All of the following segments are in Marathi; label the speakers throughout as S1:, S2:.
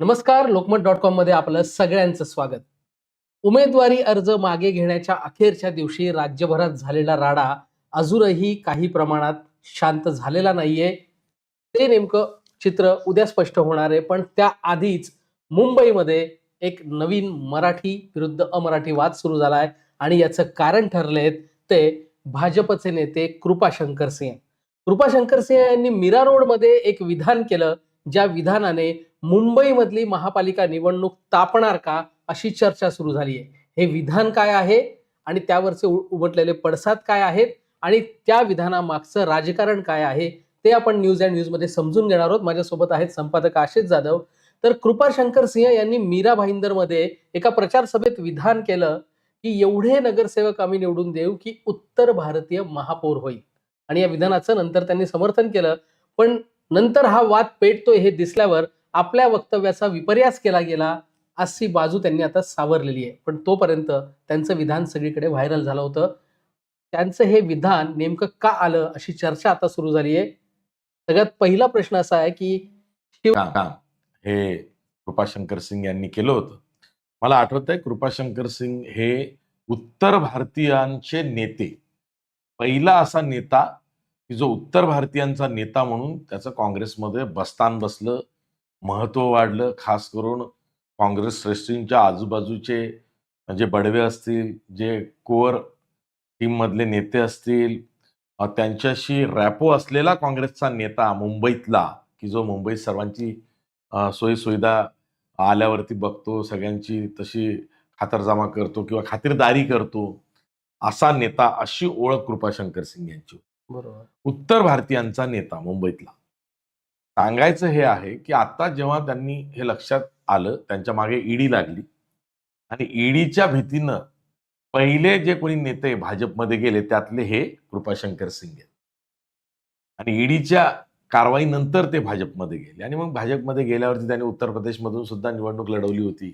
S1: नमस्कार लोकमत डॉट कॉममध्ये आपलं सगळ्यांचं स्वागत. उमेदवारी अर्ज मागे घेण्याच्या अखेरच्या दिवशी राज्यभरात झालेला राडा अजूनही काही प्रमाणात शांत झालेला नाहीये. ते नेमकं चित्र उद्या स्पष्ट होणार आहे पण त्याआधीच मुंबईमध्ये एक नवीन मराठी विरुद्ध अमराठी वाद सुरू झाला आहे आणि याचं कारण ठरलेत ते भाजपचे नेते कृपाशंकर सिंह. कृपाशंकर सिंह यांनी मीरा रोडमध्ये एक विधान केलं ज्या विधानाने मुंबईमधली महापालिका निवडणूक तापणार का अशी चर्चा सुरू झाली आहे हे विधान काय आहे आणि त्यावरचे उ- उमटलेले पडसाद काय आहेत आणि त्या विधानामागचं राजकारण काय आहे ते आपण न्यूज अँड न्यूजमध्ये समजून घेणार आहोत. माझ्यासोबत आहेत संपादक आशिष जाधव. तर कृपाशंकर सिंह यांनी मीरा भाईंदरमध्ये एका प्रचार सभेत विधान केलं की एवढे नगरसेवक आम्ही निवडून देऊ की उत्तर भारतीय महापौर होईल. आणि या विधानाचं नंतर त्यांनी समर्थन केलं. पण नंतर हा वाद पेटतोय हे दिसल्यावर आपल्या वक्तव्याचा विपर्यास केला गेला अशी बाजू त्यांनी आता सावरलेली आहे. पण तोपर्यंत त्यांचं विधान सगळीकडे व्हायरल झालं होतं. त्यांचं हे विधान नेमकं का आलं अशी चर्चा आता सुरू झाली आहे. सगळ्यात पहिला प्रश्न असा आहे की शिव
S2: हे कृपाशंकर सिंग यांनी केलं होतं. मला आठवत आहे कृपाशंकर सिंग हे उत्तर भारतीयांचे नेते. पहिला असा नेता की जो उत्तर भारतीयांचा नेता म्हणून त्याचं काँग्रेसमध्ये बस्तान बसलं महत्त्व वाढलं खास करून काँग्रेस श्रेष्ठींच्या आजूबाजूचे म्हणजे बडवे असतील जे कोअर टीममधले नेते असतील त्यांच्याशी रॅपो असलेला काँग्रेसचा नेता मुंबईतला की जो मुंबईत सर्वांची सोयीसुविधा आल्यावरती बघतो सगळ्यांची तशी खातरजमा करतो किंवा खातिरदारी करतो असा नेता अशी ओळख कृपाशंकर सिंग यांची.
S1: बरोबर
S2: उत्तर भारतीयांचा नेता मुंबईतला सांगायचं हे आहे की आता जेव्हा त्यांनी हे लक्षात आलं त्यांच्या मागे ईडी लागली आणि ईडीच्या भीतीनं पहिले जे कोणी नेते भाजपमध्ये गेले त्यातले हे कृपाशंकर सिंग आहेत आणि ईडीच्या कारवाईनंतर ते भाजपमध्ये गेले. आणि मग भाजपमध्ये गेल्यावरती त्यांनी उत्तर प्रदेशमधून सुद्धा निवडणूक लढवली होती.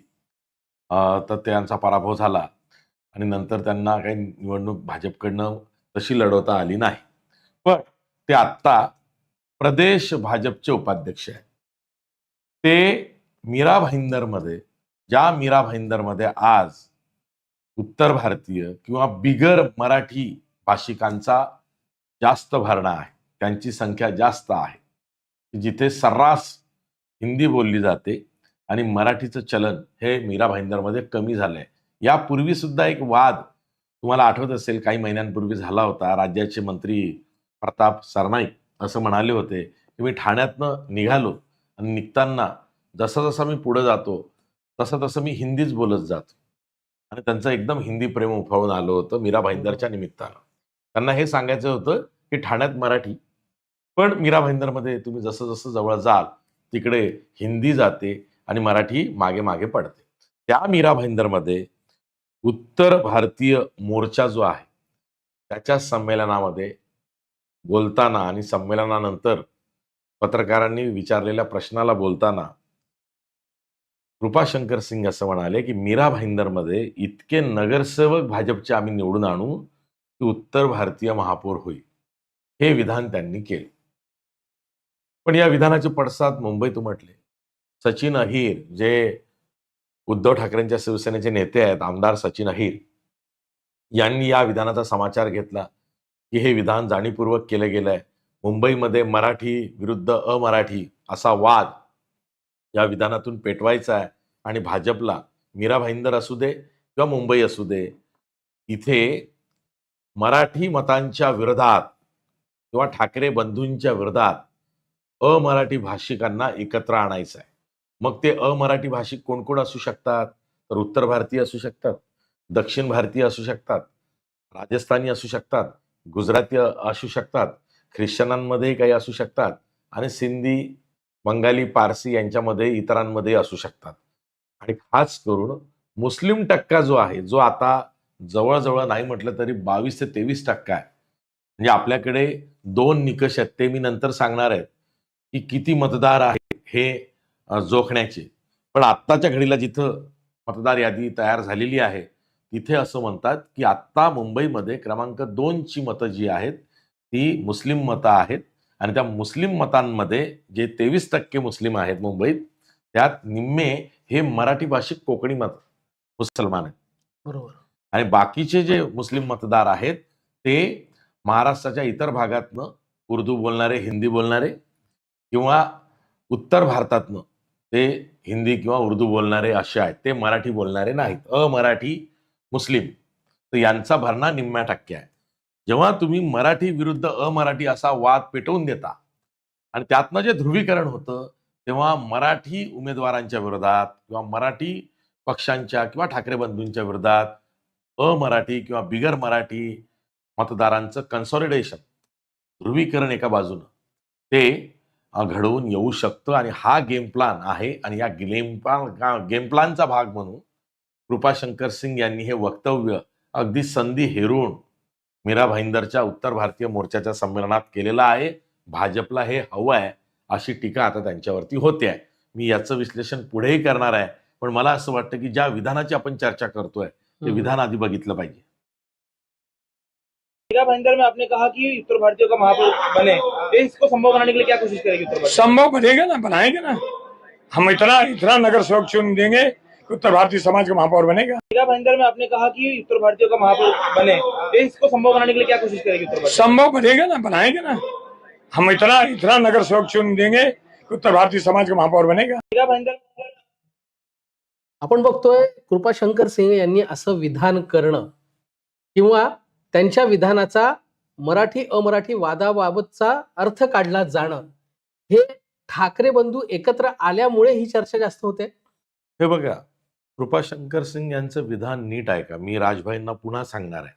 S2: तर त्यांचा पराभव झाला. आणि नंतर त्यांना काही निवडणूक भाजपकडनं तशी लढवता आली नाही. पण ते आत्ता प्रदेश भाजपचे उपाध्यक्ष आहेत. ते मीरा भाईंदरमध्ये ज्या मीरा भाईंदरमध्ये आज उत्तर भारतीय किंवा बिगर मराठी भाषिकांचा जास्त भरणा आहे त्यांची संख्या जास्त आहे जिथे सर्रास हिंदी बोलली जाते आणि मराठीचं चलन हे मीरा भाईंदरमध्ये कमी झालंय. यापूर्वी सुद्धा एक वाद तुम्हाला आठवत असेल काही महिन्यांपूर्वी झाला होता राज्याचे मंत्री प्रताप सरनाईक असं म्हणाले होते की मी ठाण्यातनं निघालो आणि निघताना जसं जसं मी पुढे जातो तसं तसं मी हिंदीच बोलत जातो. आणि त्यांचं एकदम हिंदी प्रेम उफाळून आलं होतं मीरा भाईंदरच्या निमित्तानं. त्यांना हे सांगायचं होतं की ठाण्यात मराठी पण मीरा भाईंदरमध्ये तुम्ही जसं जसं जवळ जाल तिकडे हिंदी जाते आणि मराठी मागे मागे पडते. त्या मीरा भाईंदरमध्ये उत्तर भारतीय मोर्चा जो आहे त्याच्या संमेलनामध्ये बोलताना आणि संमेलनानंतर पत्रकारांनी विचारलेल्या प्रश्नाला बोलताना कृपाशंकर सिंग असं म्हणाले की मीरा भाईंदरमध्ये इतके नगरसेवक भाजपचे आम्ही निवडून आणू की उत्तर भारतीय महापौर होईल. हे विधान त्यांनी केले. पण या विधानाचे पडसाद मुंबईत उमटले. सचिन अहिर जे उद्धव ठाकरेंच्या शिवसेनेचे नेते आहेत आमदार सचिन अहिर यांनी या विधानाचा समाचार घेतला. की हे विधान जाणीवपूर्वक केलं गेलं आहे मुंबईमध्ये मराठी विरुद्ध अमराठी असा वाद या विधानातून पेटवायचा आहे आणि भाजपला मीरा भाईंदर असू दे किंवा मुंबई असू दे इथे मराठी मतांच्या विरोधात किंवा ठाकरे बंधूंच्या विरोधात अमराठी भाषिकांना एकत्र आणायचं आहे. मग ते अमराठी भाषिक कोण कोण असू शकतात? तर उत्तर भारतीय असू शकतात दक्षिण भारतीय असू शकतात राजस्थानी असू शकतात गुजराती असू शकतात ख्रिश्चनांमध्ये काही असू शकतात आणि सिंधी बंगाली पारसी यांच्यामध्ये इतरांमध्ये असू शकतात. आणि खास करून मुस्लिम टक्का जो आहे जो आता जवळजवळ नाही म्हटलं तरी बावीस ते तेवीस टक्का आहे. म्हणजे आपल्याकडे दोन निकष आहेत ते मी नंतर सांगणार आहेत की किती मतदार आहे हे जोखण्याचे. पण आत्ताच्या घडीला जिथं मतदार यादी तयार झालेली आहे तिथे असं म्हणतात की आत्ता मुंबईमध्ये क्रमांक दोनची मतं जी आहेत ती मुस्लिम मतं आहेत. आणि त्या मुस्लिम मतांमध्ये जे तेवीस टक्के मुस्लिम आहेत मुंबईत त्यात निम्मे हे मराठी भाषिक कोकणी मत मुसलमान आहेत.
S1: बरोबर.
S2: आणि बाकीचे जे मुस्लिम मतदार आहेत ते महाराष्ट्राच्या इतर भागातनं उर्दू बोलणारे हिंदी बोलणारे किंवा उत्तर भारतातनं ते हिंदी किंवा उर्दू बोलणारे असे आहेत. ते मराठी बोलणारे नाहीत. अमराठी मुस्लिम तर यांचा भरणा निम्म्या टक्के आहे. जेव्हा तुम्ही मराठी विरुद्ध अमराठी असा वाद पेटवून देता आणि त्यातनं जे ध्रुवीकरण होतं तेव्हा मराठी उमेदवारांच्या विरोधात किंवा मराठी पक्षांच्या किंवा ठाकरे बंधूंच्या विरोधात अमराठी किंवा बिगर मराठी मतदारांचं कन्सॉलिडेशन ध्रुवीकरण एका बाजूनं ते घडवून येऊ शकतं आणि हा गेम प्लान आहे आणि या गेम प्लान गेम प्लानचा भाग म्हणून कृपाशंकर सिंग यांनी हे वक्तव्य अगदी संधी हेरून मीरा भाईंदरच्या उत्तर भारतीय मोर्चाच्या संमेलनात केलेलं आहे. भाजपला हे हवं आहे अशी टीका आता त्यांच्यावरती होते आहे. मी याचं विश्लेषण पुढेही करणार आहे. पण मला असं वाटतं की ज्या विधानाची आपण चर्चा करतोय ते. विधान आधी बघितलं पाहिजे.
S3: मीरा भाईंदर में आपने कहा कि उत्तर भारतीयों का महापौर बने. इसको संभव बनाने के लिए क्या कोशिश करेगी उत्तर
S4: संभव बनेगा ना बनाएंगे ना। हम इतना इतना नगर सेवक चुन देंगे उत्तर भारतीय समाज का महापौर बनेगा?
S3: मीरा भाईंदर में आपने कहा कि उत्तर भारतीयों का महापौर बने। इसको संभव बनाने के लिए क्या कोशिश करेगी उत्तर भारतीय?
S4: संभव बनेगा ना बनाएंगे ना। हम इतना इतना नगर सेवक चुन देंगे उत्तर भारतीय समाज का महापौर बनेगा।
S3: मीरा भाईंदर
S1: आपण बघतोय कृपाशंकर सिंह यांनी असं विधान करणं किंवा त्यांच्या विधानाचा मराठी अमराठी वादाबाबतचा अर्थ काढला जाणं हे ठाकरे बंधू एकत्र आल्यामुळे ही चर्चा जास्त होते?
S2: हे बघा कृपाशंकर सिंग यांचं विधान नीट आहे का मी राजभाईंना पुन्हा सांगणार आहे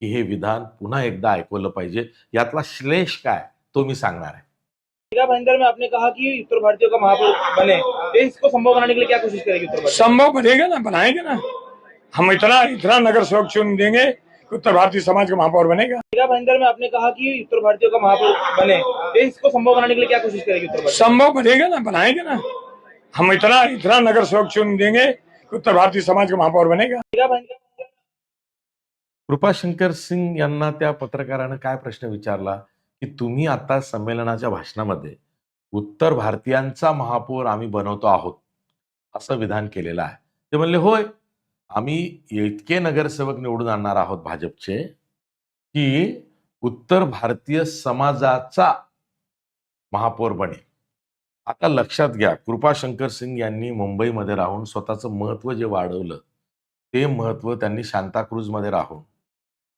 S2: की हे विधान पुन्हा एकदा ऐकवलं पाहिजे. यातला श्लेष काय तो मी सांगणार आहे.
S3: भाईंदर में आपने कहा कि उत्तर भारतीयों का महापौर बने. तो इसको संभव बनाने के लिए क्या कोशिश करेगी उत्तर भारतीय?
S4: संभव बनेगा ना बनाएँगे ना। हम इतना इतना नगर सेवक चुन देंगे उत्तर भारतीय समाज का महापौर बनेगा।
S3: भाईंदर में आपने कहा कि उत्तर भारतीयों का महापौर बने. तो इसको संभव बनाने के लिए क्या कोशिश करेगी उत्तर
S4: संभव बनेगा ना बनाएँगे ना। हम इतना इतना नगर सेवक चुन देंगे कि उत्तर भारतीय समाज का महापौर बनेगा
S2: कृपाशंकर सिंग यांना त्या पत्रकारानं काय प्रश्न विचारला? की तुम्ही आता संमेलनाच्या भाषणामध्ये उत्तर भारतीयांचा महापौर आम्ही बनवतो आहोत असं विधान केलेलं आहे. ते म्हणले होय आम्ही इतके नगरसेवक निवडून आणणार आहोत भाजपचे की उत्तर भारतीय समाजाचा महापौर बने आता लक्षात घ्या कृपाशंकर सिंग यांनी मुंबईमध्ये राहून स्वतःचं महत्त्व जे वाढवलं ते महत्त्व त्यांनी शांताक्रूजमध्ये राहून.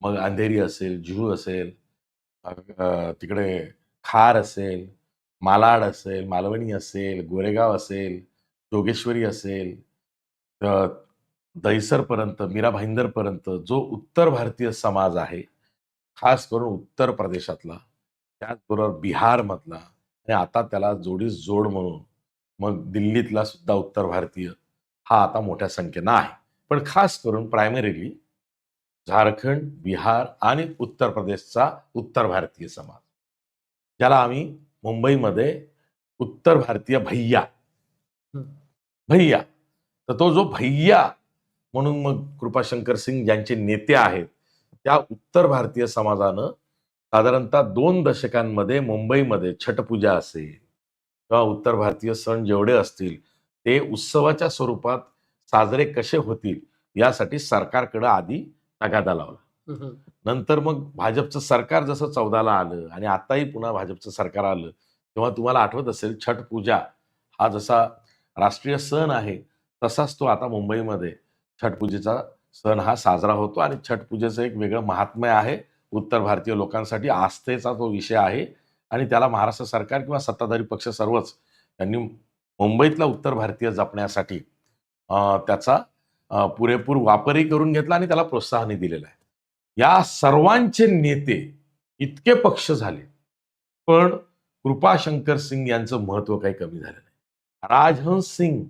S2: मग अंधेरी असेल जुहू असेल तिकडे खार असेल मालाड असेल मालवणी असेल गोरेगाव असेल जोगेश्वरी असेल दहिसरपर्यंत मीरा भाईंदरपर्यंत जो उत्तर भारतीय समाज आहे खास करून उत्तर प्रदेशातला त्याचबरोबर बिहारमधला आणि आता त्याला जोडीस जोड म्हणून. मग दिल्लीतला सुद्धा उत्तर भारतीय हा आता मोठ्या संख्येनं आहे. पण खास करून प्रायमरीली झारखंड बिहार आणि उत्तर प्रदेशचा उत्तर भारतीय समाज. ज्याला आम्ही मुंबईमध्ये उत्तर भारतीय भैया. भैया. तर तो जो भैया म्हणून मग कृपाशंकर सिंग ज्यांचे नेते आहेत त्या उत्तर भारतीय समाजानं साधारणतः दोन दशकांमध्ये मुंबईमध्ये छटपूजा असेल किंवा उत्तर भारतीय सण जेवढे असतील ते उत्सवाच्या स्वरूपात साजरे कसे होतील यासाठी सरकारकडे आधी तगादा लावला. नंतर मग भाजपचं सरकार जसं चौदाला आलं आणि आताही पुन्हा भाजपचं सरकार आलं तेव्हा तुम्हाला आठवत असेल छठ पूजा हा जसा राष्ट्रीय सण आहे तसाच तो आता मुंबईमध्ये छठ पूजेचा सण हा साजरा होतो आणि छठ पूजेचं एक वेगळं महात्म्य आहे उत्तर भारतीय लोकांसाठी आस्थेचा तो विषय आहे. आणि त्याला महाराष्ट्र सरकार किंवा सत्ताधारी पक्ष सर्वच त्यांनी मुंबईतला उत्तर भारतीय जपण्यासाठी त्याचा पुरेपूर वापरही करून घेतला आणि त्याला प्रोत्साहनही दिलेलं आहे. या सर्वांचे नेते इतके पक्ष झाले. पण कृपाशंकर सिंग यांचं महत्त्व काही कमी झालं नाही. राजहंस सिंग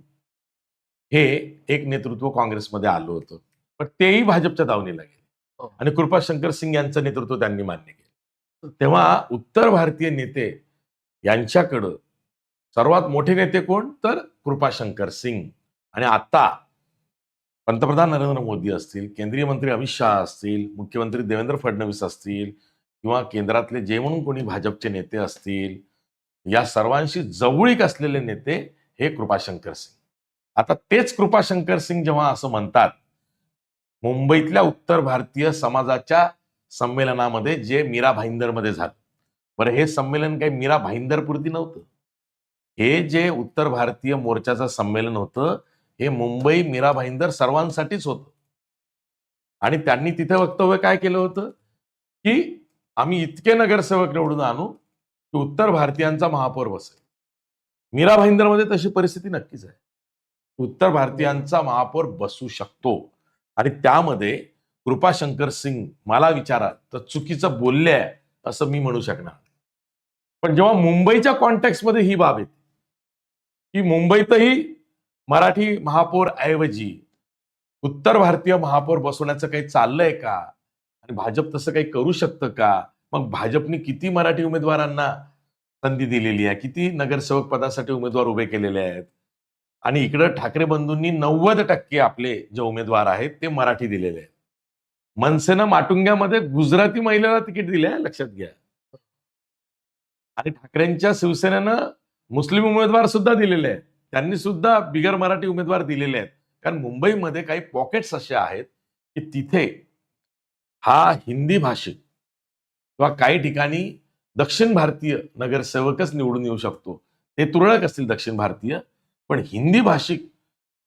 S2: हे एक नेतृत्व काँग्रेसमध्ये आलं होतं. पण तेही भाजपच्या दावणीला गेले.
S1: हो.
S2: आणि कृपाशंकर सिंग यांचं नेतृत्व त्यांनी मान्य केलं. तेव्हा उत्तर भारतीय नेते यांच्याकडं सर्वात मोठे नेते कोण? तर कृपाशंकर सिंग. आणि आता पंतप्रधान नरेंद्र मोदी असतील केंद्रीय मंत्री अमित शहा असतील मुख्यमंत्री देवेंद्र फडणवीस असतील किंवा केंद्रातले जे म्हणून कोणी भाजपचे नेते असतील या सर्वांशी जवळीक असलेले नेते हे कृपाशंकर सिंग. आता तेच कृपाशंकर सिंग जेव्हा असं म्हणतात मुंबईतल्या उत्तर भारतीय समाजाच्या संमेलनामध्ये जे मीरा भाईंदरमध्ये झालं. बरं हे संमेलन काही मीरा भाईंदर पुरती नव्हतं. हे जे उत्तर भारतीय मोर्चाचं संमेलन होतं हे मुंबई मीरा भाईंदर सर्वांसाठीच होतं. आणि त्यांनी तिथे वक्तव्य काय केलं होतं? की आम्ही इतके नगरसेवक निवडून आणू की उत्तर भारतीयांचा महापौर बसेल. मीरा भाईंदरमध्ये तशी परिस्थिती नक्कीच आहे. उत्तर भारतीयांचा महापौर बसू शकतो. आणि त्यामध्ये कृपाशंकर सिंग मला विचारा तर चुकीचं बोलले आहे असं मी म्हणू शकणार पण जेव्हा मुंबईच्या कॉन्टॅक्टमध्ये ही बाब येते की मुंबईतही मराठी महापौर ऐवजी उत्तर भारतीय महापौर बसवण्याचं काही चाललंय का? आणि भाजप तसं काही करू शकतं का? मग भाजपने किती मराठी उमेदवारांना संधी दिलेली आहे? किती नगरसेवक पदासाठी उमेदवार उभे केलेले आहेत? आणि इकडं ठाकरे बंधूंनी नव्वद टक्के आपले जे उमेदवार आहेत ते मराठी दिलेले आहेत. मनसेनं माटुंग्यामध्ये गुजराती महिलेला तिकीट दिले लक्षात घ्या. आणि ठाकरेंच्या शिवसेनेनं मुस्लिम उमेदवार सुद्धा दिलेले आहेत. त्यांनी सुद्धा बिगर मराठी उमेदवार दिलेले आहेत. कारण मुंबईमध्ये काही पॉकेट्स असे आहेत की तिथे हा हिंदी भाषिक किंवा काही ठिकाणी दक्षिण भारतीय नगरसेवकच निवडून येऊ शकतो. ते तुरळक असतील दक्षिण भारतीय. पण हिंदी भाषिक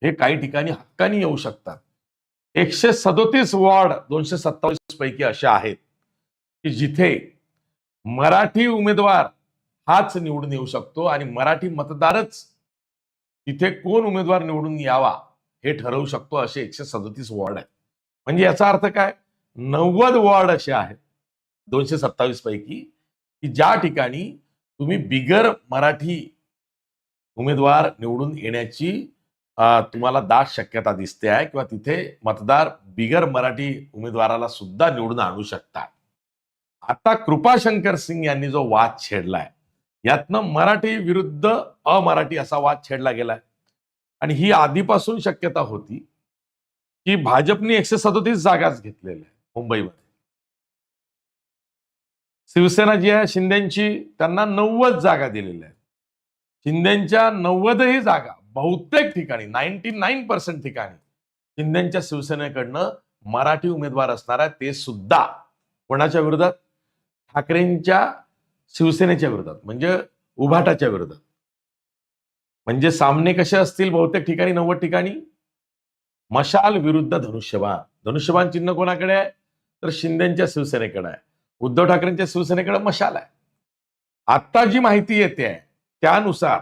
S2: हे काही ठिकाणी हक्कानी येऊ शकतात. एकशे सदोतीस वॉर्ड दोनशे सत्तावीस पैकी असे आहेत की जिथे मराठी उमेदवार हाच निवडून येऊ शकतो आणि मराठी मतदारच तिथे कोण उमेदवार निवडून यावा हे ठरवू शकतो असे एकशे सदोतीस वॉर्ड आहेत. म्हणजे याचा अर्थ काय? नव्वद वॉर्ड असे आहेत दोनशे सत्तावीस पैकी की ज्या ठिकाणी तुम्ही बिगर मराठी उमेदवार निवडून येण्याची तुम्हाला दाट शक्यता दिसते आहे किंवा तिथे मतदार बिगर मराठी उमेदवाराला सुद्धा निवडून आणू शकतात. आता कृपाशंकर सिंग यांनी जो वाद छेडलाय यातनं मराठी विरुद्ध अमराठी असा वाद छेडला गेलाय. आणि ही आधीपासून शक्यता होती की भाजपने एकशे सदोतीस जागाच घेतलेल्या मुंबईमध्ये. शिवसेना जी आहे शिंदेची त्यांना नव्वद जागा दिलेल्या आहेत. शिंदेच्या नव्वदही जागा बहुतेक ठिकाणी नाईन्टी नाईन पर्सेंट ठिकाणी शिंदेच्या शिवसेनेकडनं मराठी उमेदवार असणार आहे ते सुद्धा कोणाच्या विरोधात? ठाकरेंच्या शिवसेनेच्या विरोधात म्हणजे उभाटाच्या विरोधात. म्हणजे सामने कसे असतील बहुतेक ठिकाणी नव्वद ठिकाणी? मशाल विरुद्ध धनुष्यबाण. धनुष्यबाण चिन्ह कोणाकडे आहे? तर शिंदेच्या शिवसेनेकडे आहे. उद्धव ठाकरेंच्या शिवसेनेकडे मशाल आहे. आता जी माहिती येते आहे त्यानुसार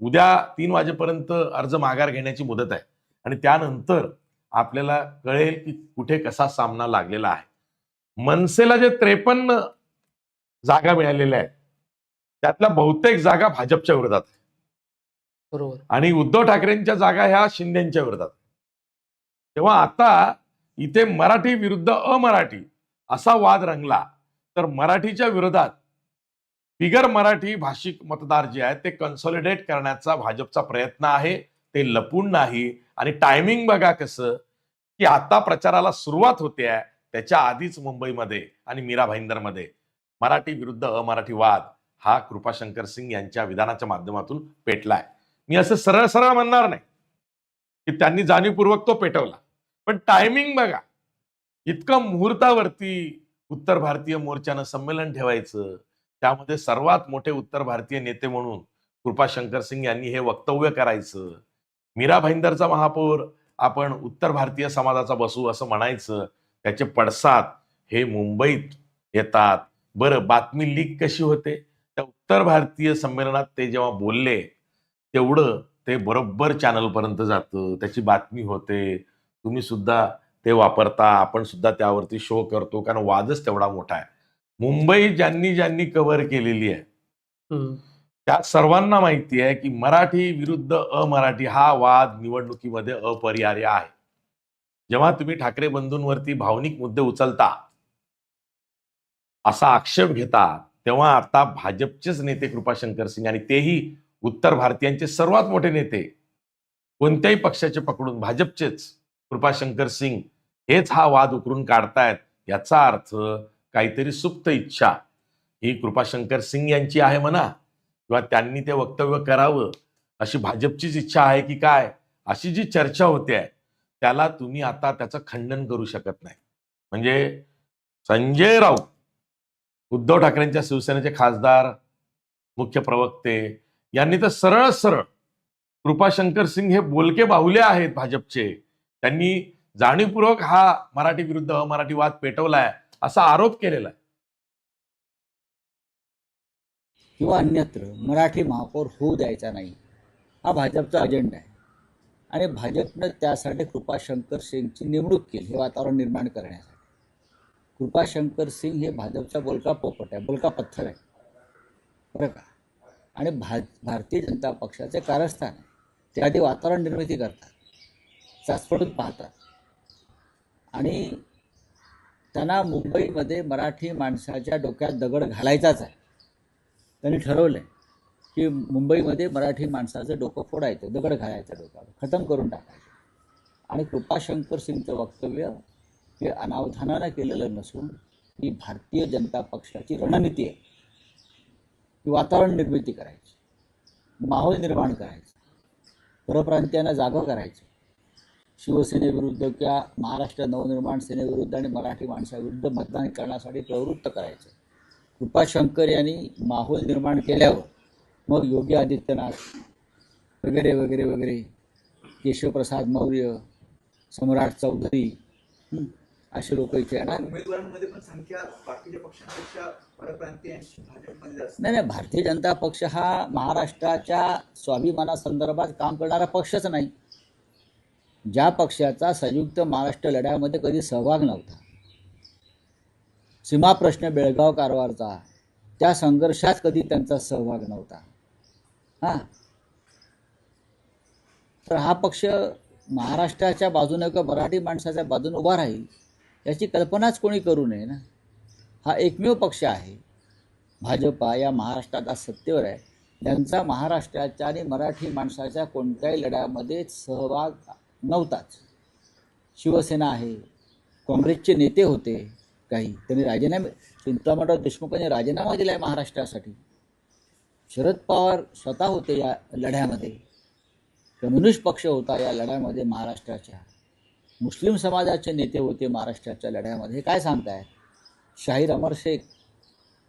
S2: उद्या तीन वाजेपर्यंत अर्ज माघार घेण्याची मुदत आहे. आणि त्यानंतर आपल्याला कळेल की कुठे कसा सामना लागलेला आहे. मनसेला जे त्रेपन्न जागा मिळालेल्या आहेत त्यातल्या बहुतेक जागा भाजपच्या विरोधात आहे
S1: बरोबर.
S2: आणि उद्धव ठाकरेंच्या जागा ह्या शिंदेच्या विरोधात तेव्हा आता इथे मराठी विरुद्ध अमराठी असा वाद रंगला तर मराठीच्या विरोधात बिगर मराठी भाषिक मतदार जे आहेत ते कन्सॉलिडेट करण्याचा भाजपचा प्रयत्न आहे. ते लपून नाही. आणि टायमिंग बघा कसं की आता प्रचाराला सुरुवात होते आहे त्याच्या आधीच मुंबईमध्ये आणि मीरा भाईंदरमध्ये. मराठी विरुद्ध अमराठी वाद हा कृपाशंकर सिंग यांच्या विधानाच्या माध्यमातून पेटलाय. मी असं सरळ सरळ म्हणणार नाही की त्यांनी जाणीवपूर्वक तो पेटवला. पण टायमिंग बघा इतकं मुहूर्तावरती उत्तर भारतीय मोर्चानं संमेलन ठेवायचं त्यामध्ये सर्वात मोठे उत्तर भारतीय नेते म्हणून कृपाशंकर सिंग यांनी हे वक्तव्य करायचं. मीरा भाईंदरचा महापौर आपण उत्तर भारतीय समाजाचा बसू असं म्हणायचं. त्याचे पडसाद हे मुंबईत येतात. बरं बातमी लीक कशी होते? त्या उत्तर भारतीय संमेलनात ते जेव्हा बोलले तेवढं ते बरोबर चॅनलपर्यंत जातं. त्याची बातमी होते. तुम्ही सुद्धा ते वापरता आपण सुद्धा त्यावरती शो करतो कारण वादच तेवढा मोठा आहे. मुंबई ज्यांनी ज्यांनी कव्हर केलेली आहे. त्या सर्वांना माहिती आहे की मराठी विरुद्ध अमराठी हा वाद निवडणुकीमध्ये अपरिहार्य आहे जेव्हा तुम्ही ठाकरे बंधूंवरती भावनिक मुद्दे उचलता असा आक्षेप घेता तेव्हा आता भाजपचेच नेते कृपाशंकर सिंग आणि तेही उत्तर भारतीयांचे सर्वात मोठे नेते कोणत्याही पक्षाचे पकडून भाजपचेच कृपाशंकर सिंग हेच हा वाद उकरून काढतायत याचा अर्थ काहीतरी सुप्त इच्छा. ही कृपाशंकर सिंग यांची आहे म्हणा. किंवा त्यांनी ते वक्तव्य करावं. अशी भाजपचीच इच्छा आहे की काय? अशी जी चर्चा होते आहे त्याला तुम्ही आता त्याचं खंडन करू शकत नाही. म्हणजे संजय राऊत उद्धव ठाकरेंच्या शिवसेनेचे खासदार मुख्य प्रवक्ते यांनी तर सरळ सरळ कृपाशंकर सिंग हे बोलके बाहुले आहेत भाजपचे. त्यांनी जाणीवपूर्वक हा मराठी विरुद्ध अमराठी वाद पेटवलाय. असा आरोप केलेला आहे.
S5: किंवा अन्यत्र मराठी महापौर होऊ द्यायचा नाही. हा भाजपचा अजेंडा आहे. आणि भाजपनं त्यासाठी कृपाशंकर सिंगची नेमणूक केली हे वातावरण निर्माण करण्यासाठी. कृपाशंकर सिंग हे भाजपचा बोलका पोपट आहे बोलका पत्थर आहे. बरं का? आणि भा भारतीय जनता पक्षाचे कारस्थान आहे. ते आधी वातावरण निर्मिती करतात चाचपडून पाहतात. आणि त्यांना मुंबईमध्ये मराठी माणसाच्या डोक्यात दगड घालायचाच आहे. त्यांनी ठरवलं आहे की मुंबईमध्ये मराठी माणसाचं डोकं फोडायचं दगड घालायचं डोक्यावर खतम करून टाकायचं. आणि कृपाशंकर सिंगचं वक्तव्य हे अनावधानानं केलेलं नसून ही भारतीय जनता पक्षाची रणनीती आहे. की वातावरण निर्मिती करायची माहोल निर्माण करायचं परप्रांतीयांना जागं करायचं. शिवसेनेविरुद्ध किंवा महाराष्ट्र नवनिर्माण सेनेविरुद्ध आणि मराठी माणसाविरुद्ध मतदान करण्यासाठी प्रवृत्त करायचं. कृपाशंकर यांनी माहोल निर्माण केल्यावर मग योगी आदित्यनाथ वगैरे वगैरे वगैरे केशवप्रसाद मौर्य सम्राट चौधरी असे लोक इथे येणार. नाही नाही भारतीय जनता पक्ष हा महाराष्ट्राच्या स्वाभिमानासंदर्भात काम करणारा पक्षच नाही. ज्या पक्षाचा संयुक्त महाराष्ट्र लढ्यामध्ये कधी सहभाग नव्हता. सीमा प्रश्न बेळगाव कारवारचा. त्या संघर्षात कधी त्यांचा सहभाग नव्हता. हां. तर हा पक्ष महाराष्ट्राच्या बाजूने किंवा मराठी माणसाच्या बाजूने उभा राहील याची कल्पनाच कोणी करू नये ना. हा एकमेव पक्ष आहे. भाजपा या महाराष्ट्रात आज सत्तेवर आहे. त्यांचा महाराष्ट्राच्या आणि मराठी माणसाच्या कोणत्याही लढ्यामध्ये सहभाग नव्हताच. शिवसेना आहे काँग्रेसचे नेते होते काही. त्यांनी राजीनामे चिंतामणराव देशमुखांनी राजीनामा दिला आहे महाराष्ट्रासाठी. शरद पवार स्वतः होते या लढ्यामध्ये. कम्युनिस्ट पक्ष होता या लढ्यामध्ये महाराष्ट्राच्या. मुस्लिम समाजाचे नेते होते महाराष्ट्राच्या लढ्यामध्ये. हे काय सांगताय? शाहीर अमर शेख.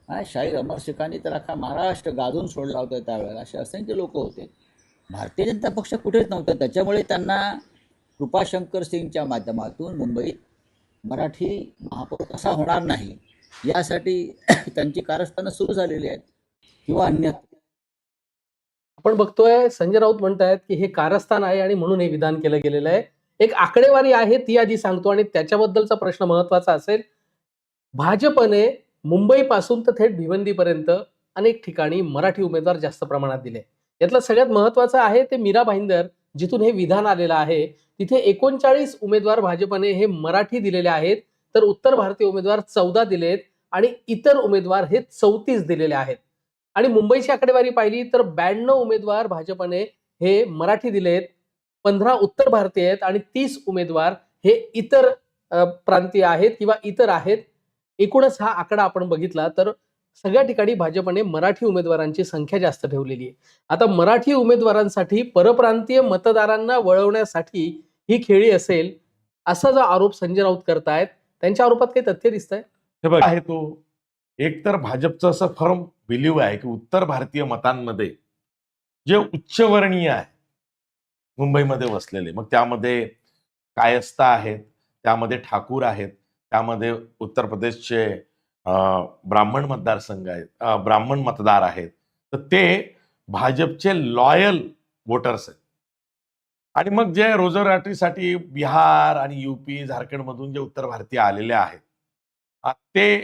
S5: हा शाहीर अमर शेखांनी तर अख्खा महाराष्ट्र गाजून सोडला होता त्यावेळेला. असे असंख्य लोक होते. भारतीय जनता पक्ष कुठेच नव्हतं. त्याच्यामुळे त्यांना कृपाशंकर सिंगच्या माध्यमातून मुंबईत मराठी महापौर कसा होणार नाही यासाठी त्यांची कारस्थानं सुरू झालेली आहेत किंवा अन्य.
S1: आपण बघतोय संजय राऊत म्हणतायत की हे कारस्थान आहे आणि म्हणून हे विधान केलं गेलेलं आहे. एक आकडेवारी आहे ती आधी सांगतो आणि त्याच्याबद्दलचा प्रश्न महत्त्वाचा असेल. भाजपने मुंबईपासून तर थेट भिवंडीपर्यंत अनेक ठिकाणी मराठी उमेदवार जास्त प्रमाणात दिले. यातलं सगळ्यात महत्वाचं आहे ते मीरा भाईंदर जिथून हे विधान आलेलं आहे तिथे एकोणचाळीस उमेदवार भाजपने हे मराठी दिलेले आहेत तर उत्तर भारतीय उमेदवार चौदा दिलेत आणि इतर उमेदवार हे चौतीस दिलेले आहेत. आणि मुंबईची आकडेवारी पाहिली तर ब्याण्णव उमेदवार भाजपने हे मराठी दिलेत पंधरा उत्तर भारतीय आहेत आणि तीस उमेदवार हे इतर प्रांतीय आहेत किंवा इतर आहेत. एकूणच हा आकडा आपण बघितला तर सगळ्या ठिकाणी भाजपने मराठी उमेदवारांची संख्या जास्त ठेवलेली आहे. आता मराठी उमेदवारांसाठी परप्रांतीय मतदारांना वळवण्यासाठी ही खेळी असेल असा जो आरोप संजय राऊत करतायत त्यांच्या आरोपात काही तथ्य दिसत आहे
S2: बघ आहे तो. एक तर भाजपचं असं फर्म बिलीव्ह आहे की उत्तर भारतीय मतांमध्ये जे उच्चवर्णीय आहे मुंबईमध्ये वसलेले मग त्यामध्ये कायस्ता आहेत त्यामध्ये ठाकूर आहेत त्यामध्ये उत्तर प्रदेशचे ब्राह्मण मतदारसंघ आहेत ब्राह्मण मतदार आहेत. तर ते भाजपचे लॉयल वोटर्स आहेत. आणि मग जे रोजगारीसाठी बिहार आणि युपी झारखंडमधून जे उत्तर भारतीय आलेले आहेत ते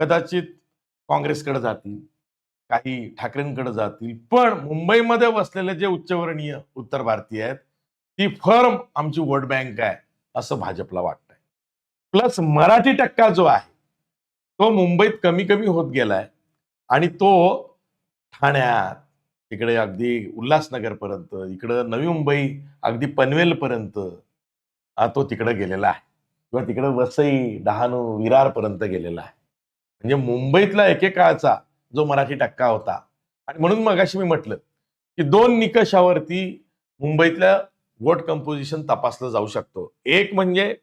S2: कदाचित काँग्रेसकडे जातील काही ठाकरेंकडे जातील पण मुंबईमध्ये वसलेले जे उच्चवर्णीय उत्तर भारतीय आहेत ती फर्म आमची वोट बँक आहे असं भाजपला वाटतंय. प्लस मराठी टक्का जो आहे तो मुंबईत कमी कमी होत गेलाय. आणि तो ठाण्यात इकडे अगदी उल्हासनगरपर्यंत इकडं नवी मुंबई अगदी पनवेलपर्यंत तो तिकडं गेलेला आहे. किंवा तिकडं वसई डहाणू विरारपर्यंत गेलेला आहे. म्हणजे मुंबईतला एकेकाळचा जो मराठी टक्का होता. आणि म्हणून मगाशी मी म्हटलं की दोन निकषावरती मुंबईतल्या वोट कंपोजिशन तपासलं जाऊ शकतो. एक म्हणजे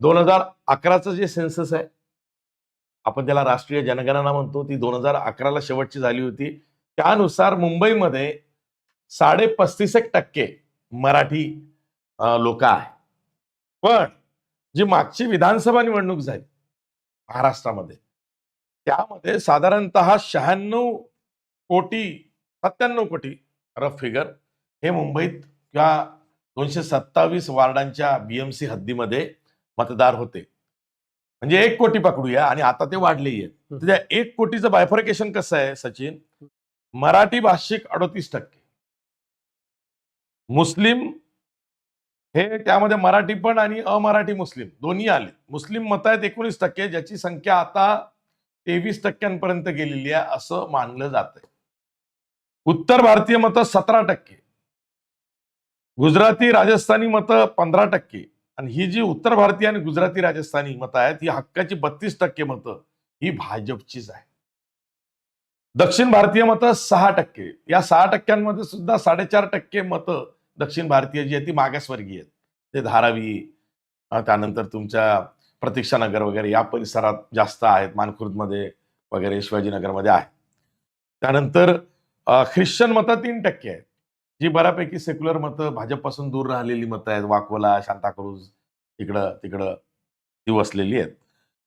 S2: दोन हजार अकराचं जे सेन्सस आहे आपण त्याला राष्ट्रीय जनगणना म्हणतो ती दोन हजार अकराला शेवटची झाली होती. त्यानुसार मुंबईमध्ये साडे पस्तीस एक टक्के मराठी लोक आहे पण जी मागची विधानसभा निवडणूक झाली महाराष्ट्रामध्ये त्यामध्ये साधारणतः शहाण्णव कोटी सत्त्याण्णव कोटी रफ फिगर हे मुंबईत किंवा दोनशे सत्तावीस वार्डांच्या बीएमसी हद्दीमध्ये मतदार होते. म्हणजे एक कोटी पकडूया आणि आता ते वाढलेही आहेत. तर त्या एक कोटीचं बायफर्केशन कसं आहे सचिन? मराठी भाषिक अडोतीस टक्के. मुस्लिम हे त्यामध्ये मराठी पण आणि अमराठी मुस्लिम दोन्ही आले. मुस्लिम मत आहेत एकोणीस टक्के ज्याची संख्या आता तेवीस टक्क्यांपर्यंत गेलेली आहे असं मानलं जात आहे उत्तर भारतीय मतं सतरा टक्के. गुजराती राजस्थानी मतं पंधरा टक्के. आणि ही जी उत्तर भारतीय आणि गुजराती राजस्थानी मतं आहेत ही हक्काची बत्तीस टक्के मतं ही भाजपचीच आहे. दक्षिण भारतीय मतं सहा टक्के. या सहा टक्क्यांमध्ये सुद्धा साडेचार टक्के मतं दक्षिण भारतीय जी आहेत ती मागासवर्गीय आहेत. ते धारावी त्यानंतर तुमच्या प्रतीक्षानगर वगैरे या परिसरात जास्त आहेत मानखुर्दमध्ये वगैरे शिवाजीनगरमध्ये आहे. त्यानंतर ख्रिश्चन मतं तीन टक्के आहेत. जी बऱ्यापैकी सेक्युलर मतं भाजपपासून दूर राहिलेली मतं आहेत. वाकोला शांताक्रूज इकडं तिकडं ती वसलेली आहेत.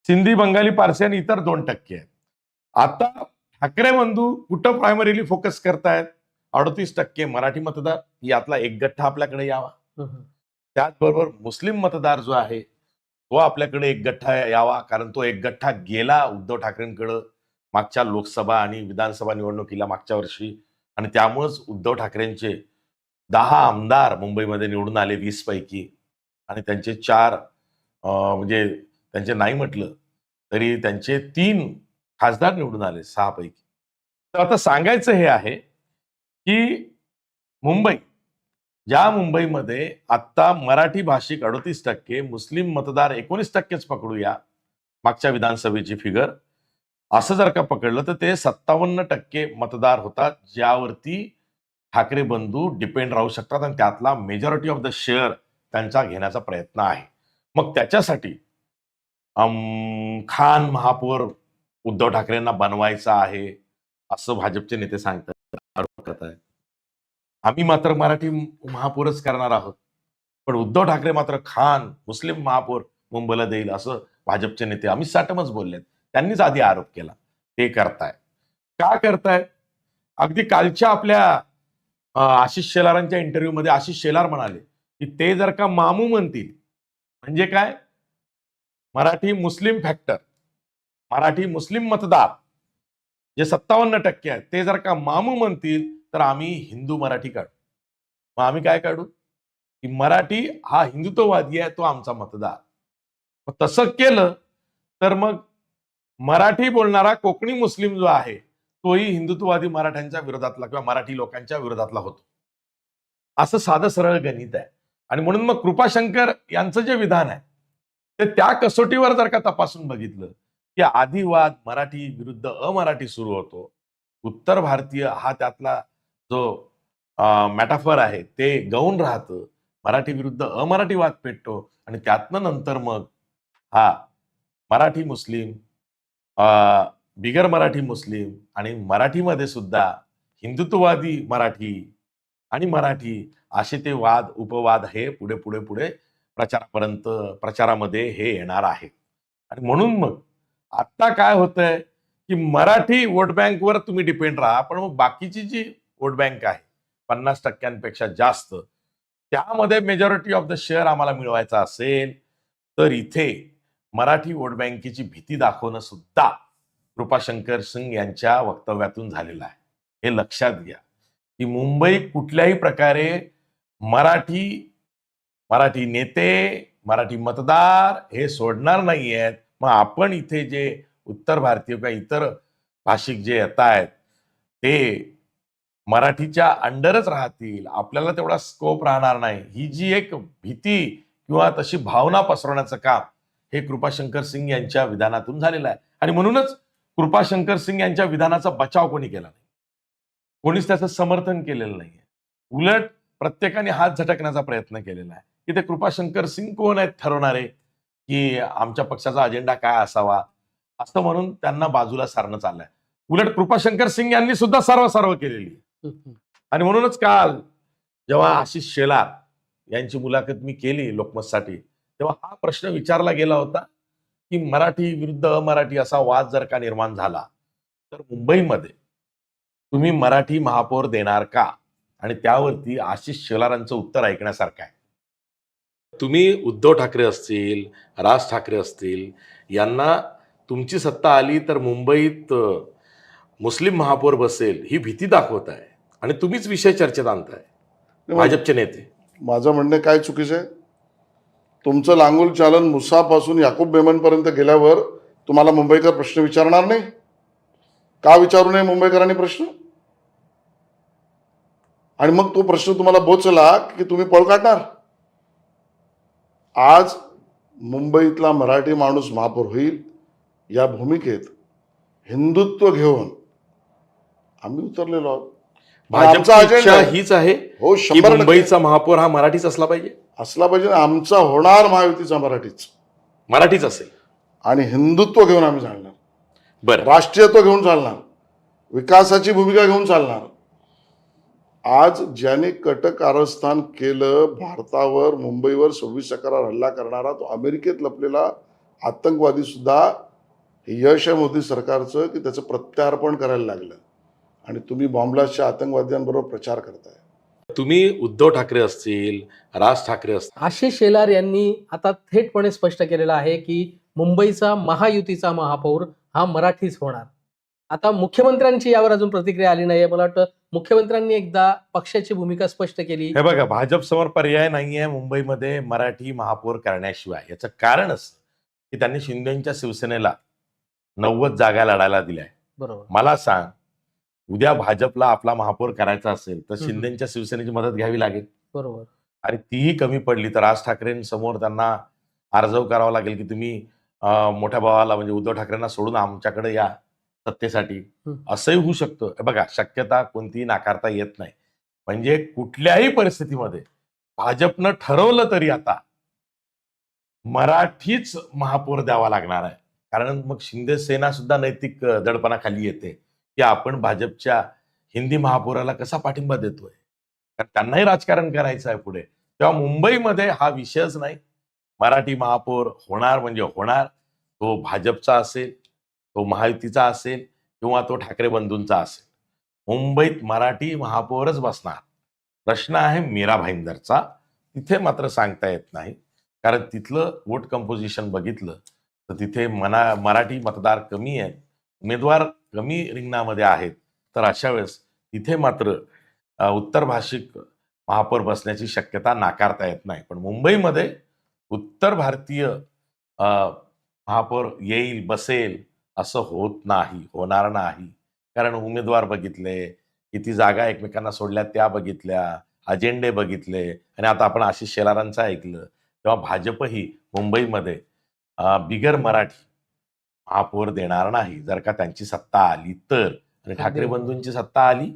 S2: सिंधी बंगाली पारसी आणि इतर दोन टक्के आहेत. आता ठाकरे बंधू कुठं प्रायमरीली फोकस करतायत? अडतीस टक्के मराठी मतदार यातला एक गठ्ठा आपल्याकडे यावा. त्याचबरोबर मुस्लिम मतदार जो आहे तो आपल्याकडे एक गठ्ठा यावा. कारण तो एक गठ्ठा गेला उद्धव ठाकरेंकडं मागच्या लोकसभा आणि विधानसभा निवडणुकीला मागच्या वर्षी. आणि त्यामुळेच उद्धव ठाकरेंचे दहा आमदार मुंबईमध्ये निवडून आले वीस पैकी आणि त्यांचे चार म्हणजे त्यांचे नाही म्हटलं तरी त्यांचे तीन खासदार निवडून आले सहा पैकी तर आता सांगायचं हे आहे की मुंबई ज्या मुंबईमध्ये आत्ता मराठी भाषिक अडतीस टक्के मुस्लिम मतदार एकोणीस टक्केच पकडूया मागच्या विधानसभेची फिगर असं जर का पकडलं तर ते सत्तावन्न टक्के मतदार होतात ज्यावरती ठाकरे बंधू डिपेंड राहू शकतात आणि त्यातला मेजॉरिटी ऑफ द शेअर त्यांचा घेण्याचा प्रयत्न आहे. मग त्याच्यासाठी खान महापौर उद्धव ठाकरेंना बनवायचा आहे असं भाजपचे नेते सांगतात आरोप करत आहेत आम्ही मात्र मराठी महापौरच करणार आहोत. पण उद्धव ठाकरे मात्र खान मुस्लिम महापौर मुंबईला देईल असं भाजपचे नेते आम्ही साटमच बोललेत. त्यांनीच आधी आरोप केला. ते करताय. का करताय? अगदी कालच्या आपल्या आशिष शेलारांच्या इंटरव्ह्यूमध्ये आशिष शेलार म्हणाले की ते जर का मामू म्हणतील म्हणजे काय? Marathi Muslim factor Marathi Muslim मतदार जे सत्तावन्न टक्के आहेत ते जर का मामू म्हणतील तर आम्ही हिंदू मराठी काढू. मग आम्ही काय काढू? की मराठी हा हिंदुत्ववादी आहे तो आमचा मतदार. मग तसं केलं तर मग मराठी बोलणारा कोकणी मुस्लिम जो आहे तोही हिंदुत्ववादी मराठ्यांच्या विरोधातला किंवा मराठी लोकांच्या विरोधातला होतो. असं साधं सरळ गणित आहे. आणि म्हणून मग कृपाशंकर यांचं जे विधान आहे ते त्या कसोटीवर जर का तपासून बघितलं की आधी वाद मराठी विरुद्ध अमराठी सुरू होतो उत्तर भारतीय हा त्यातला जो मॅटाफर आहे ते गौण राहतं मराठी विरुद्ध अमराठी वाद पेटतो आणि त्यातनं नंतर मग हा मराठी मुस्लिम बिगर मराठी मुस्लिम आणि मराठीमध्ये सुद्धा हिंदुत्ववादी मराठी आणि मराठी असे ते वाद उपवाद हे पुढे पुढे पुढे प्रचारापर्यंत प्रचारामध्ये हे येणार आहे. आणि म्हणून मग आता काय होतंय की मराठी वोट बँकवर तुम्ही डिपेंड राहा पण मग बाकीची जी वोट बँक आहे पन्नास टक्क्यांपेक्षा जास्त त्यामध्ये मेजॉरिटी ऑफ द शेअर आम्हाला मिळवायचा असेल तर इथे मराठी वोट बँकेची भीती दाखवणं सुद्धा कृपाशंकर सिंग यांच्या वक्तव्यातून झालेलं आहे. हे लक्षात घ्या. की मुंबई कुठल्याही प्रकारे मराठी मराठी नेते मराठी मतदार हे सोडणार नाही आहेत मग आपण इथे जे उत्तर भारतीय किंवा इतर भाषिक जे येत आहेत ते मराठीच्या अंडरच राहतील. आपल्याला तेवढा स्कोप राहणार नाही. ही जी एक भीती किंवा तशी भावना पसरवण्याचं काम हे कृपाशंकर सिंग यांच्या विधानातून झालेलं आहे. आणि म्हणूनच कृपाशंकर सिंग यांच्या विधानाचा बचाव कोणी केला नाही? कोणीच त्याचं समर्थन केलेलं नाहीये. उलट प्रत्येकाने हात झटकण्याचा प्रयत्न केलेला आहे. की ते कृपाशंकर सिंग कोण आहेत ठरवणारे? की आमच्या पक्षाचा अजेंडा काय असावा? असं म्हणून त्यांना बाजूला सारणं चाललंय. उलट कृपाशंकर सिंग यांनी सुद्धा सर्व सर्व केलेली आहे. आणि म्हणूनच काल जेव्हा आशिष शेलार यांची मुलाखत मी केली लोकमतसाठी तेव्हा हा प्रश्न विचारला गेला होता की मराठी विरुद्ध अमराठी असा वाद जर का निर्माण झाला तर मुंबईमध्ये तुम्ही मराठी महापौर देणार का? आणि त्यावरती आशिष शेलारांचं उत्तर ऐकण्यासारखं आहे. तुम्ही उद्धव ठाकरे असतील राज ठाकरे असतील यांना तुमची सत्ता आली तर मुंबईत मुस्लिम महापौर बसेल ही भीती दाखवत आहे. आणि तुम्हीच विषय चर्चेत आणताय. भाजपचे नेते.
S6: माझं म्हणणं काय चुकीचं आहे? तुमचं लांगुल चालन मुसापासून याकूब मेमनपर्यंत गेल्यावर तुम्हाला मुंबईकर प्रश्न विचारणार नाही? का विचारू नये मुंबईकरांनी प्रश्न? आणि मग तो प्रश्न तुम्हाला बोचला की तुम्ही पळ काढणार? आज मुंबईतला मराठी माणूस महापौर होईल या भूमिकेत हिंदुत्व घेऊन आम्ही उतरलेलो आहोत.
S2: भाजपची
S6: अजेंडा.
S2: हीच आहे
S6: हो शंभर.
S2: मुंबईचा महापौर हा मराठीच असला पाहिजे.
S6: असला पाहिजे. आमचा होणार महायुतीचा मराठीच.
S2: मराठीच असेल.
S6: आणि हिंदुत्व घेऊन आम्ही चालणार.
S2: बरं.
S6: राष्ट्रीयत्व घेऊन चालणार. विकासाची भूमिका घेऊन चालणार. आज ज्याने कटक कारस्थान केलं भारतावर मुंबईवर सव्वीस अकरा हल्ला करणारा तो अमेरिकेत लपलेला आतंकवादी सुद्धा यश आहे मोदी सरकारचं की त्याचं प्रत्यार्पण करायला लागलं. आणि तुम्ही बॉम्बलाच्या आतंकवाद्यांबरोबर प्रचार करताय.
S2: तुम्ही उद्धव ठाकरे असतील राज ठाकरे असतील.
S1: आशिष शेलार यांनी आता थेटपणे स्पष्ट केलेलं आहे की मुंबईचा महायुतीचा महापौर हा मराठीच होणार. आता मुख्यमंत्र्यांची यावर अजून प्रतिक्रिया आली नाहीये. मला वाटतं मुख्यमंत्र्यांनी एकदा पक्षाची भूमिका स्पष्ट केली.
S2: हे बघा भाजप समोर पर्याय नाहीये मुंबईमध्ये मराठी महापौर करण्याशिवाय. याचं कारण असं की त्यांनी शिंदेच्या शिवसेनेला नव्वद जागा लढायला दिल्या.
S1: बरोबर.
S2: मला सांग उद्या भाजपला आपला महापौर करायचा असेल तर. शिंदेच्या शिवसेनेची मदत घ्यावी लागेल.
S1: बरोबर.
S2: आणि तीही कमी पडली तर राज ठाकरेंसमोर त्यांना अर्जव करावा लागेल की तुम्ही मोठ्या भावाला म्हणजे उद्धव ठाकरेंना सोडून आमच्याकडे या सत्तेसाठी. असंही होऊ शकतं. बघा शक्यता कोणतीही नाकारता येत नाही. म्हणजे कुठल्याही परिस्थितीमध्ये भाजपनं ठरवलं तरी आता मराठीच महापौर द्यावा लागणार आहे. कारण मग शिंदे सेना सुद्धा नैतिक दडपणाखाली येते. की आपण भाजपच्या हिंदी महापौराला कसा पाठिंबा देतोय? कारण त्यांनाही राजकारण करायचं आहे पुढे. तेव्हा मुंबईमध्ये हा विषयच नाही. मराठी महापौर होणार म्हणजे होणार. तो भाजपचा असेल तो महायुतीचा असेल किंवा तो ठाकरे बंधूंचा असेल. मुंबईत मराठी महापौरच बसणार. प्रश्न आहे मीरा भाईंदरचा. तिथे मात्र सांगता येत नाही. कारण तिथलं वोट कंपोजिशन बघितलं तर तिथे मना मराठी मतदार कमी आहेत. उमेदवार कमी रिंगणामध्ये आहेत. तर अशा वेळेस तिथे मात्र उत्तर भाषिक महापौर बसण्याची शक्यता नाकारता येत नाही. पण मुंबईमध्ये उत्तर भारतीय महापौर येईल बसेल असं होत नाही होणार नाही. कारण उमेदवार बघितले किती जागा एकमेकांना सोडल्या त्या बघितल्या अजेंडे बघितले. आणि आता आपण आशिष शेलारांचं ऐकलं तेव्हा भाजपही मुंबईमध्ये बिगर मराठी महापौर देणार नाही. जर का त्यांची सत्ता आली तर. आणि ठाकरे बंधूंची सत्ता आली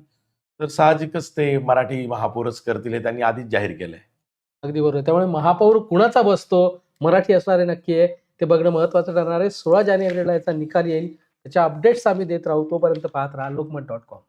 S2: तर साहजिकच ते मराठी महापौरच करतील हे त्यांनी आधीच जाहीर केलंय.
S1: अगदी बरोबर. त्यामुळे महापौर कुणाचा बसतो? मराठी असणारे नक्की आहे. ते बघणं महत्वाचं ठरणार आहे. सोळा जानेवारीला याचा निकाल येईल. त्याच्या अपडेट्स आम्ही देत राहू. तोपर्यंत पाहत राहा लोकमत डॉट कॉम.